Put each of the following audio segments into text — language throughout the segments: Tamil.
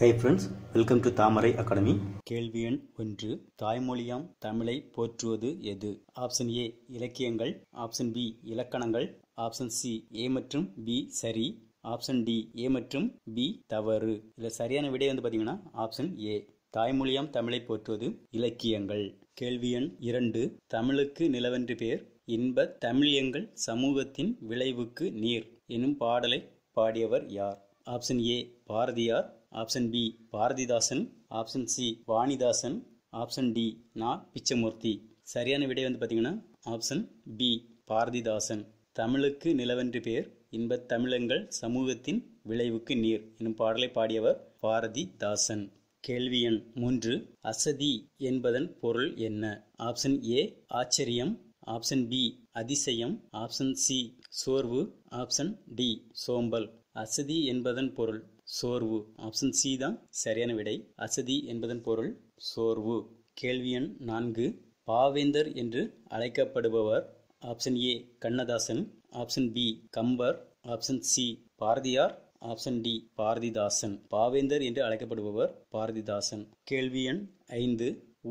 Hi friends welcome to Thamarai Academy கேள்வி எண் ஒன்று. தாய்மொழியாம் தமிழை போற்றுவது எது? ஆப்ஷன் ஏ இலக்கியங்கள். ஆப்ஷன் பி இலக்கணங்கள். ஆப்ஷன் சி ஏ மற்றும் பி சரி. ஆப்ஷன் டி ஏ மற்றும் பி தவறு. இதில் சரியான விடை வந்து பார்த்தீங்கன்னா ஆப்ஷன் ஏ தாய்மொழியாம் தமிழை போற்றுவது இலக்கியங்கள். கேள்வி எண் இரண்டு. தமிழுக்கு நிலவென்று பேர் இன்ப தமிழியங்கள் சமூகத்தின் விளைவுக்கு நீர். எனும் பாடலை பாடியவர் யார்? Option A Bharathiyar. Option B Bharathidasan. Option C Vanidasan. Option D Na. Pichamurthy. சரியான விடை வந்து பார்த்தீங்கன்னா ஆப்ஷன் பி பாரதிதாசன். தமிழுக்கு நிலவென்று பேர் இன்பத் தமிழங்கள் சமூகத்தின் விளைவுக்கு நீர் எனும் பாடலை பாடியவர் பாரதிதாசன். கேள்வி எண் மூன்று அசதி என்பதன் பொருள் என்ன? ஆப்ஷன் ஏ ஆச்சரியம். ஆப்ஷன் பி அதிசயம். ஆப்ஷன் சி சோர்வு. ஆப்ஷன் டி சோம்பல். அசதி என்பதன் பொருள். சோர்வு ஆப்ஷன் சி தான் சரியான விடை. அசதி என்பதன் பொருள் சோர்வு. கேள்வி எண் நான்கு. பாவேந்தர் என்று அழைக்கப்படுபவர் option A Kannadasan option B Kambar option C Bharathiyar option D Bharathidasan. பாவேந்தர் என்று அழைக்கப்படுபவர் பாரதிதாசன். கேள்வி எண் ஐந்து.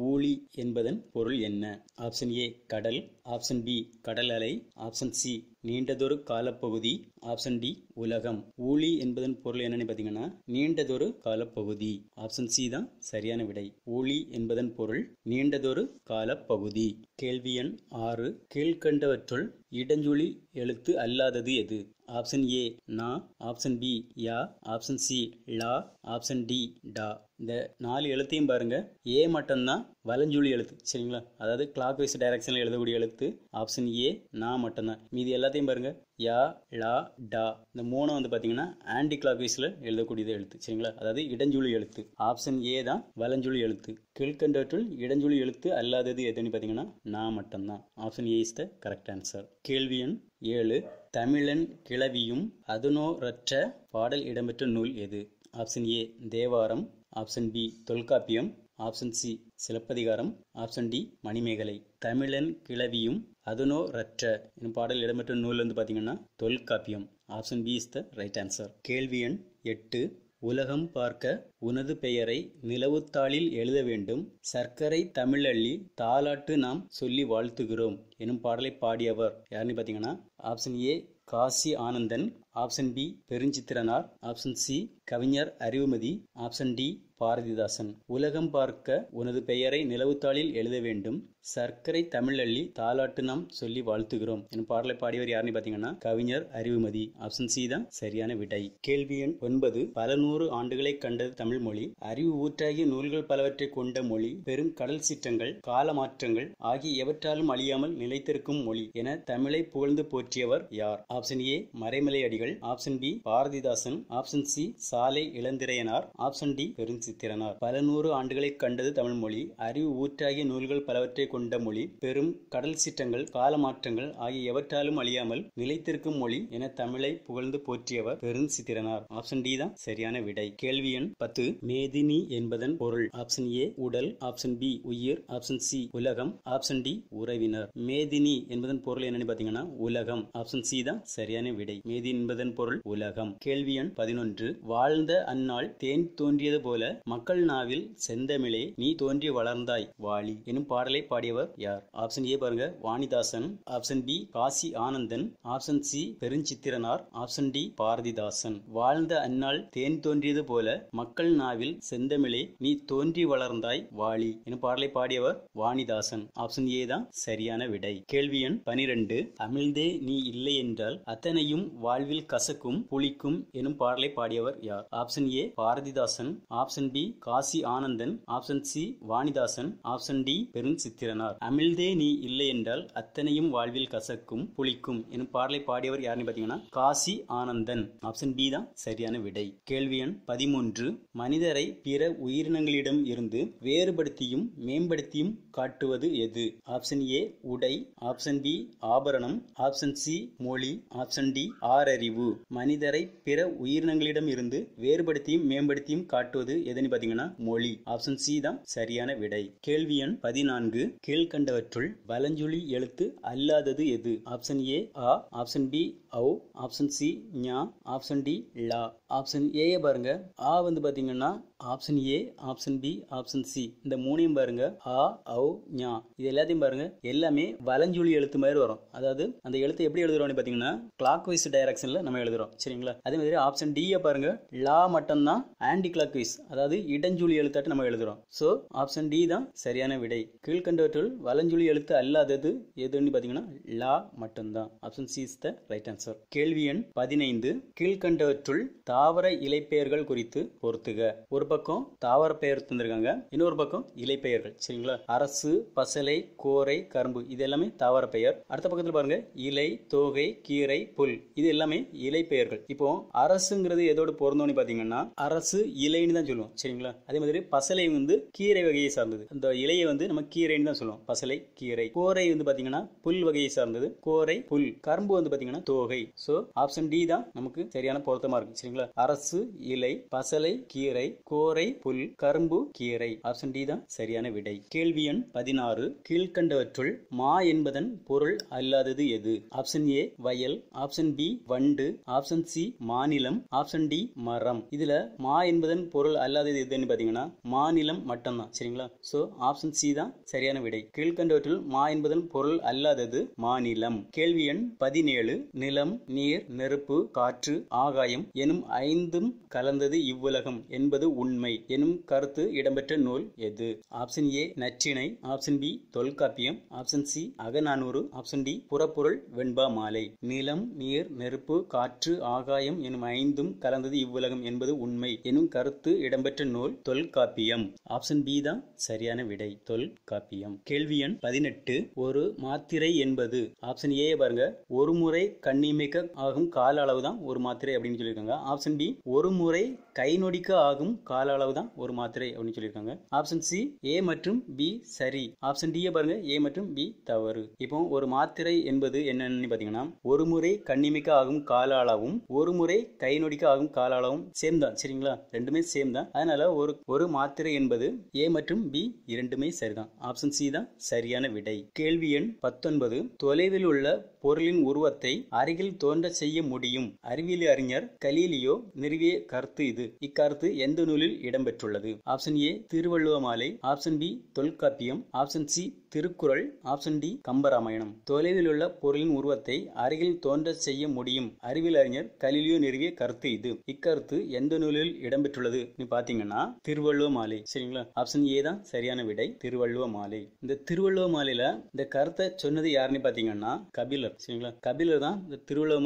ஊழி என்பதன் பொருள் என்ன? ஆப்ஷன் ஏ கடல் ஆப்ஷன் பி கடல் அலை ஆப்ஷன் சி நீண்டதொரு காலப்பகுதி ஆப்ஷன் டி உலகம். ஊழி என்பதன் பொருள் என்னன்னு பார்த்தீங்கன்னா நீண்டதொரு காலப்பகுதி. ஆப்ஷன் சி தான் சரியான விடை. ஊழி என்பதன் பொருள் நீண்டதொரு காலப்பகுதி. கேள்வி எண் ஆறு. கீழ்கண்டவற்றுள் இடஞ்சொலி எழுத்து அல்லாதது எது? ஆப்ஷன் ஏ நா. ஆப்ஷன் பி யா. ஆப்ஷன் சி லா. ஆப்ஷன் டி டா. இந்த நாலு எழுத்தையும் பாருங்க. ஏ மட்டும்தான் வலஞ்சுழி எழுத்து சரிங்களா? அதாவது கிளாக் வைஸ் டைரக்ஷனில் எழுதக்கூடிய எழுத்து ஆப்ஷன் ஏ நா மட்டும்தான். மீதி எல்லாத்தையும் பாருங்க. யா லா டா. இந்த மூணும் வந்து பார்த்தீங்கன்னா ஆன்டி கிளாக் வைஸில் எழுதக்கூடியது எழுத்து சரிங்களா? அதாவது இடஞ்சுழி எழுத்து. ஆப்ஷன் ஏ தான் வலஞ்சுழி எழுத்து. கீழ்கண்டவற்றில் இடஞ்சுழி எழுத்து அல்லாதது எதுன்னு பார்த்தீங்கன்னா நான் மட்டும்தான். Option A is the correct answer கேள்வி எண் ஏழு. தமிழன் கிளவியும் அதனோரற்ற பாடல் இடம்பெற்ற நூல் எது? Option A Thevaram. Option B Tholkappiyam. Option C Silappathikaram. Option D Manimegalai. தமிழன் கிளவியும் அதனோ ரற்ற என்னும் பாடல் இடம்பெற்ற நூல் வந்து பார்த்தீங்கன்னா Tholkappiyam option B is the right answer கேள்வி எண் எட்டு உலகம் பார்க்க உனது பெயரை நிலவுத்தாளில் எழுத வேண்டும். சர்க்கரை தமிழள்ளி தாலாட்டு நாம் சொல்லி வாழ்த்துகிறோம் எனும் பாடலை பாடியவர் யாருன்னு பார்த்தீங்கன்னா option A Kasi Anandan. Option B Perunchithiranar. Option C கவிஞர் அறிவுமதி. Option D Bharathidasan. உலகம் பார்க்க உனது பெயரை நிலவுத்தாளில் எழுத வேண்டும். சர்க்கரை தமிழள்ளி தாலாட்டு நாம் சொல்லி வாழ்த்துகிறோம். என் பாடலை பாடியவர் யாருன்னு பாத்தீங்கன்னா கவிஞர் அறிவுமதி ஆப்ஷன் சி தான் சரியான விடை. கேள்வி எண் ஒன்பது. பல நூறு ஆண்டுகளை கண்டது தமிழ் மொழி. அறிவு ஊற்றாகிய நூல்கள் பலவற்றை கொண்ட மொழி. பெரும் கடல் சீற்றங்கள் கால மாற்றங்கள் ஆகிய எவற்றாலும் அழியாமல் நிலைத்திருக்கும் மொழி என தமிழை புகழ்ந்து போற்றியவர் யார்? Option A Maraimalai Adigal. Option B Bharathidasan. Option C Salai Ilanthiraiyanar. Option D Perunchithiranar. பல நூறு ஆண்டுகளை கண்டது தமிழ் மொழி. அறிவு ஊற்றாகிய நூல்கள் பலவற்றை கொண்ட மொழி பெரும் கடல் சீற்றங்கள் கால மாற்றங்கள் ஆகிய எவற்றாலும் அழியாமல் நிலைத்திருக்கும் மொழி என தமிழை புகழ்ந்து போற்றியவர் பெருஞ்சித்திரனார் ஆப்ஷன் டி தான் சரியான விடை. கேள்வி எண் பத்து. மேதினி என்பதன் பொருள். ஆப்ஷன் ஏ உடல். ஆப்ஷன் பி உயிர். ஆப்ஷன் சி உலகம். ஆப்ஷன் டி உறவினர். மேதினி என்பதன் பொருள் என்னன்னு பாத்தீங்கன்னா உலகம். ஆப்ஷன் சி தான் சரியான விடை. மேதி என்பதன் பொருள் உலகம். கேள்வி எண் பதினொன்று. வாழ்ந்த அந்நாள் தேன் தோன்றியது போல மக்கள் நாவில் செந்தமிழே நீ தோன்றி வளர்ந்தாய் வாளி எனும் பாடலை பாடியவர் யார்? ஆப்ஷன் ஏ பாருங்க. Vanidasan. Option B Kasi Anandan. Option C Perunchithiranar. Option D Bharathidasan. வாழ்ந்த அந்நாள் தேன் தோன்றியது போல மக்கள் நாவில் செந்தமிழே நீ தோன்றி வளர்ந்தாய் வாளி எனும் பாடலை பாடியவர் வாணிதாசன். ஆப்ஷன் ஏ தான் சரியான விடை. கேள்வி எண் பனிரெண்டு. அமிழ்தே நீ இல்லை என்றால் அத்தனையும் வாழ்வில் கசக்கும் புளிக்கும் எனும் பாடலை பாடியவர் யார்? Option A Bharathidasan. Option B Kasi Anandan. Option C Vanidasan. Option D Perunchithiran Perunchithiranar அமிழ்தே நீ இல்லை என்றால் அத்தனையும் வாழ்வில் கசக்கும் புளிக்கும் எனும் பாடலை பாடியவர் யாருன்னு பாத்தீங்கன்னா காசி ஆனந்தன். ஆப்ஷன் பி தான் சரியான விடை. கேள்வி எண் பதிமூன்று. மனிதரை பிற உயிரினங்களிடம் இருந்து வேறுபடுத்தியும் மேம்படுத்தியும் காட்டுவது எது? ஆப்ஷன் ஏ உடை. ஆப்ஷன் பி ஆபரணம். ஆப்ஷன் சி மொழி. ஆப்ஷன் டி ஆறறிவு. மனிதரை பிற உயிரினங்களிடம் இருந்து வேறுபடுத்தியும் மேம்படுத்தியும் காட்டுவது எதுன்னு பாத்தீங்கன்னா மொழி. ஆப்ஷன் சி தான் சரியான விடை. கேள்வி எண் பதினான்கு. கீழ்கண்டவற்றுள் வலஞ்சுழி எழுத்து அல்லாதது எது? ஆப்ஷன் ஏ ஆ ஆப்ஷன் பி ஔ ஆப்ஷன் சி ஞா ஆப்ஷன் டி லா ஆப்ஷன் ஏ பாருங்க. ஆ வந்து பாத்தீங்கன்னா option A option B option C இந்த மூணையும் பாருங்க. ஆ ஔ ஞா இது எல்லாத்தையும் பாருங்க. எல்லாமே வலஞ்சுழி எழுத்து மாதிரி வரும். அதாவது அந்த எழுத்து எப்படி எழுதுறோம்னு பாத்தீங்கன்னா கிளாக் வைஸ் டைரக்ஷன்ல நம்ம எழுதுறோம். சரிங்களா? அதே மாதிரி ஆப்ஷன் டி பாருங்க. லா மட்டும்தான் ஆன்டி கிளாக் வைஸ் அதாவது இடஞ்சுழி எழுத்தாட்டு நம்ம எழுதுறோம். சோ ஆப்ஷன் டி தான் சரியான விடை. கீழ்கண்டவற்றில் வலஞ்சுழி எழுத்து அல்லாதது எதுன்னு பாத்தீங்கன்னா லா மட்டும்தான். Option C is the right answer கேள்வி எண் பதினைந்து. கீழ்கண்டவற்றுள் தாவர இலைப்பெயர்கள் குறித்து பொறுத்துக. ஒரு பக்கம் தாவர பெயர் தந்திருக்காங்க. இன்னொரு பக்கம் இலைப்பெயர்கள். சரிங்களா? அரசு பசலை கோரை கரும்பு. இது எல்லாமே தாவர பெயர். அடுத்த பக்கத்தில் பாருங்க. இலை தோகை கீரை புல். இது எல்லாமே இலை பெயர்கள் இப்போ அரசுங்கிறது எதோடு பொருந்தோம்னு பாத்தீங்கன்னா அரசு இலைன்னு தான் சொல்லுவோம். சரிங்களா? அதே மாதிரி பசலை வந்து கீரை வகையை சார்ந்தது. அந்த இலையை வந்து நம்ம கீரைன்னு தான் சொல்லுவோம். பசலை கீரை. கோரை வந்து பாத்தீங்கன்னா புல் வகையை சார்ந்தது. கோரை புல். கரும்பு வந்து பாத்தீங்கன்னா தோகை. சோ ஆப்ஷன் டி தான் நமக்கு சரியான பொருத்தமா இருக்கு. சரிங்களா? அரசு இலை பசலை கீரை கோரை புல் கரும்பு கீரை. ஆப்ஷன் டி தான் சரியான விடை. கேள்வி எண் பதினாறு. கீழ்கண்டவற்றுள் மா என்பதன் பொருள் அல்லாதது எது? ஆப்ஷன் ஏ வயல். ஆப்ஷன் பி வண்டு. ஆப்ஷன் சி மாநிலம். ஆப்ஷன் டி மரம். இதுல மா என்பதன் பொருள் அல்லாதது எதுன்னு பாத்தீங்கன்னா மாநிலம் மட்டும்தான். சரிங்களா? சோ ஆப்ஷன் சி தான் சரியான விடை. கீழ்கண்டவற்றுள் மா என்பதன் பொருள் அல்லாதது மாநிலம். கேள்வி எண் பதினேழு. நிலம் நீர் நெருப்பு காற்று ஆகாயம் எனும் ஐந்தும் கலந்தது இவ்வுலகம் என்பது உண்மை எனும் கருத்து இடம்பெற்ற நூல் எது? Option A Natrinai. Option B Tholkappiyam. Option C Agananuru. Option D Purapporul Venba Malai. நிலம் நீர் நெருப்பு காற்று ஆகாயம் எனும் ஐந்தும் கலந்தது இவ்வுலகம் என்பது உண்மை எனும் கருத்து இடம்பெற்ற நூல் தொல்காப்பியம். ஆப்ஷன் பி தான் சரியான விடை. தொல்காப்பியம். கேள்வி எண் பதினெட்டு. ஒரு மாத்திரை என்பது? ஆப்ஷன் ஏ பாருங்க. ஒரு முறை கண்ணிமைக்க ஆகும் கால அளவு தான் ஒரு மாத்திரை அப்படின்னு சொல்லியிருக்காங்க. ஆப்ஷன் பி ஒரு முறை கை நொடிக்க ஆகும் கால அளவு தான் ஒரு மாத்திரை அப்படின்னு சொல்லியிருக்காங்க. ஆப்ஷன் சி ஏ மற்றும் பி சரி. ஆப்ஷன் டி பாருங்க ஏ மற்றும் பி தவறு. இப்போ ஒரு மாத்திரை என்பது என்னன்னு பார்த்தீங்கன்னா ஒரு முறை கண்ணிமைக்க ஆகும் கால அளவும் ஒரு முறை கை நொடிக்க ஆகும் கால அளவும் சேம் தான் சரிங்களா? ரெண்டுமே சேம் தான். அதனால ஒரு ஒரு மாத்திரை என்பது ஏ மற்றும் பி இரண்டுமே சரிதான். ஆப்ஷன் சி தான் சரியான விடை. கேள்வி எண் பத்தொன்பது தொலைவில் உள்ள பொருளின் உருவத்தை அருகில் தோன்ற செய்ய முடியும். அறிவியல் அறிஞர் கலீலியோ நிறுவிய கருத்து இது. இக்கருத்து எந்த நூலில் இடம்பெற்றுள்ளது? Option A Thiruvalluva Malai option B Tholkappiyam. Option C Thirukkural. Option D Kambaramayanam. தொலைவில் உள்ள பொருளின் உருவத்தை அருகில் தோன்ற செய்ய முடியும். அறிவியல் அறிஞர் கலிலியோ நிறுவிய கருத்து இது. இக்கருத்து எந்த நூலில் இடம்பெற்றுள்ளது? பாத்தீங்கன்னா திருவள்ளுவ மாலை சரிங்களா? ஆப்ஷன் ஏ தான் சரியான விடை. திருவள்ளுவ மாலை இந்த திருவள்ளுவ மாலையில இந்த கருத்தை சொன்னது யாருன்னு பாத்தீங்கன்னா கபிலர். சரிங்களா? கபிலர் தான் இந்த திருவள்ளுவ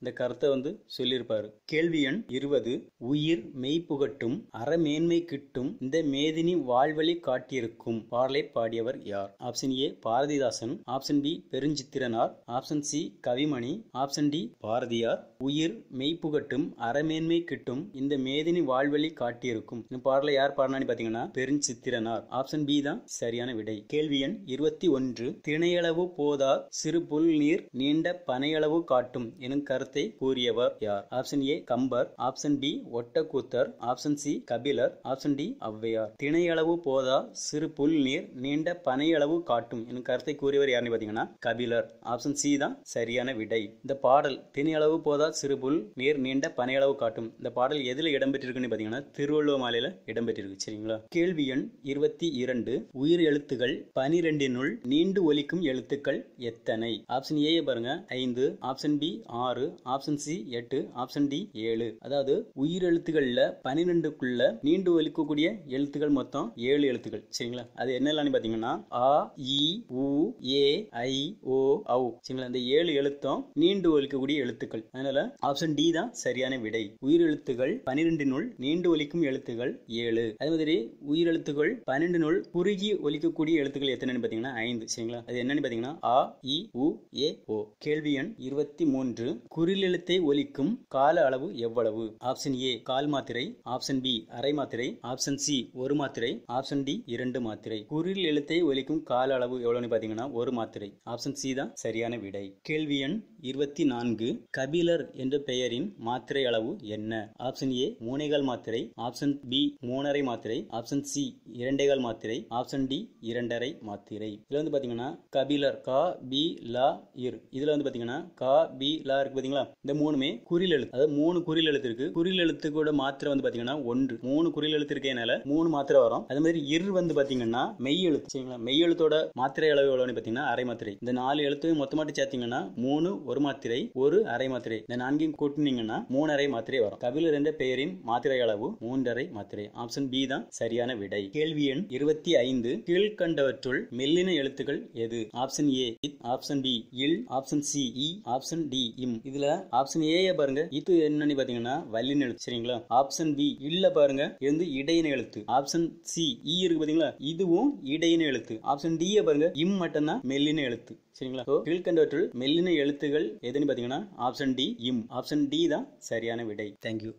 இந்த கருத்தை வந்து சொல்லியிருப்பாரு. கேள்வி எண் இருபது உயிர் மெய்ப்புகட்டும் அறமேன்மை கிட்டும் இந்த மேதினி வாழ்வழி காட்டியிருக்கும் பாடலை பாடியவர் யார்? Option A Bharathidasan option B Perunchithiranar option C Kavimani option D Bharathiyar. உயிர் மெய்ப்புகட்டும் அறமேன்மை கிட்டும் இந்த மேதினி வாழ்வழி காட்டியிருக்கும். இந்த பாடலை யார் பாடினான்னு பாத்தீங்கன்னா பெருஞ்சித்திரனார். ஆப்ஷன் பி தான் சரியான விடை. கேள்வி எண் இருபத்தி ஒன்று திணையளவு போதார் சிறு புல் நீர் நீண்ட பனையளவு காட்டும் எனும் கருத்தை கூறியவர் யார்? Option A Kambar. Option B Ottakoothar. Option C Kabilar. Option D Avvaiyar. திணையளவு போதா சிறு புல் நீர் நீண்ட பனையளவு காட்டும் எனும் கருத்தை கூறியவர் யாருன்னு பாத்தீங்கன்னா கபிலர். ஆப்ஷன் சி தான் சரியான விடை. இந்த பாடல் திணையளவு போதா சிறு புல் நீர் நீண்ட பனையளவு காட்டும். இந்த பாடல் எதுல இடம்பெற்றிருக்குன்னு பாத்தீங்கன்னா திருவள்ளுவர் மாலையில இடம்பெற்றிருக்கு. சரிங்களா? கேள்வி எண் இருபத்தி இரண்டு. உயிர் எழுத்துகள் பனிரெண்டினுள் நீண்டு ஒலிக்கும் எழுத்துக்கள் எத்தனை? ஆப்ஷன் ஏ பாருங்க ஐந்து. ஆப்ஷன் பி ஆறு ஆப்ஷன் சி எட்டு ஆப்ஷன் டி ஏழு. அதாவது உயிர் பனிரெண்டுக்குள்ள நீண்டு ஒலிக்கக்கூடிய எழுத்துக்கள் மொத்தம் ஏழு எழுத்துக்கள். சரிங்களா? அது என்னெல்லாம் பாத்தீங்கன்னா ஆ இ உ ஏ ஐ ஓ ஔ. சரிங்களா? இந்த ஏழு எழுத்தும் நீண்டு ஒலிக்கக்கூடிய எழுத்துக்கள். அதனால ஆப்ஷன் டி தான் சரியான விடை. உயிரெழுத்துகள் பனிரெண்டினுள் நீண்டு ஒலிக்கும் எழுத்துகள் ஏழு. அதே மாதிரி உயிர் எழுத்துக்கள் பன்னெண்டினுள் குறுகி ஒலிக்கக்கூடிய எழுத்துக்கள் எத்தனைன்னு பாத்தீங்கன்னா ஐந்து. சரிங்களா? அது என்னன்னு பாத்தீங்கன்னா ஆ இ உ ஏ ஓ. கேள்வி எண் இருபத்தி மூன்று குறில் எழுத்தை ஒலிக்கும் கால அளவு எவ்வளவு? ஆப்ஷன் ஏ கால் மாத்திரை. ஆப்ஷன் பி அரை மாத்திரை. ஆப்ஷன் சி ஒரு மாத்திரை. ஆப்ஷன் டி இரண்டு மாத்திரை. குறில் எழுத்தை ஒலிக்கும் கால அளவு எவ்வளவுன்னு பாத்தீங்கன்னா ஒரு மாத்திரை. ஆப்ஷன் சி தான் சரியான விடை. கேள்வி எண் இருபத்தி நான்கு. கபிலர் என்ற பெயரின் மாத்திரை அளவு என்ன? ஆப்ஷன் ஏ மூனைகால் மாத்திரை. ஆப்ஷன் பி மூணரை மாத்திரை. ஆப்ஷன் சி இரண்டைகள் மாத்திரை. ஆப்ஷன் டி இரண்டரை மாத்திரை. இதுல வந்து பாத்தீங்கன்னா கபிலர் கா பி லா இர். இதுல வந்து பாத்தீங்கன்னா கா பி லா இருக்கு பாத்தீங்களா? இந்த மூணுமே குறில் எழுத்து. அதாவது மூணு குறில் எழுத்து இருக்கு. குறில் எழுத்து கூட மாத்திரை வந்து பாத்தீங்கன்னா ஒன்று. மூணு குறில் எழுத்து இருக்கேனால மூணு மாத்திரை வரும். அதே மாதிரி இர் வந்து பாத்தீங்கன்னா மெய் எழுத்து. சரிங்களா? மெய் எழுத்தோட மாத்திரை அளவு எவ்வளவுன்னு பாத்தீங்கன்னா அரை மாத்திரை. இந்த நாலு எழுத்து மொத்தமாட்டி சேர்த்தீங்கன்னா மூணு ஒரு மாத்திரை ஒரு அரை மாத்திரை. இந்த நான்கையும் கூட்டினீங்கன்னா மூணு அரை மாத்திரை வரும். கபிலர் என்ற பெயரின் மாத்திரை அளவு மூன்றரை மாத்திரை. ஆப்ஷன் பி தான் சரியான விடை. கேள்வி எண் இருபத்தி ஐந்து. கீழ்கண்டவற்றுள் மெல்லின எழுத்துக்கள் எது? ஆப்ஷன் ஏ ஆப்ஷன் பி இல். ஆப்ஷன் சி இ ஆப்ஷன் டி இம். இதுல ஆப்ஷன் ஏ பாருங்க. இது என்னன்னு பாத்தீங்கன்னா வல்லின எழுத்து. சரிங்களா? ஆப்ஷன் பி இல்ல பாருங்க. இது வந்து இடையின எழுத்து. ஆப்ஷன் சி இ e இருக்கு பாத்தீங்களா? இதுவும் இடையின எழுத்து. ஆப்ஷன் டி பாருங்க. இம் மட்டும்தான் மெல்லின எழுத்து. சரிங்களா? ஸோ கீழ்கண்டவற்றில் மெல்லின எழுத்துகள் எதுன்னு பாத்தீங்கன்னா ஆப்ஷன் டி இம். ஆப்ஷன் டி தான் சரியான விடை. தேங்க்யூ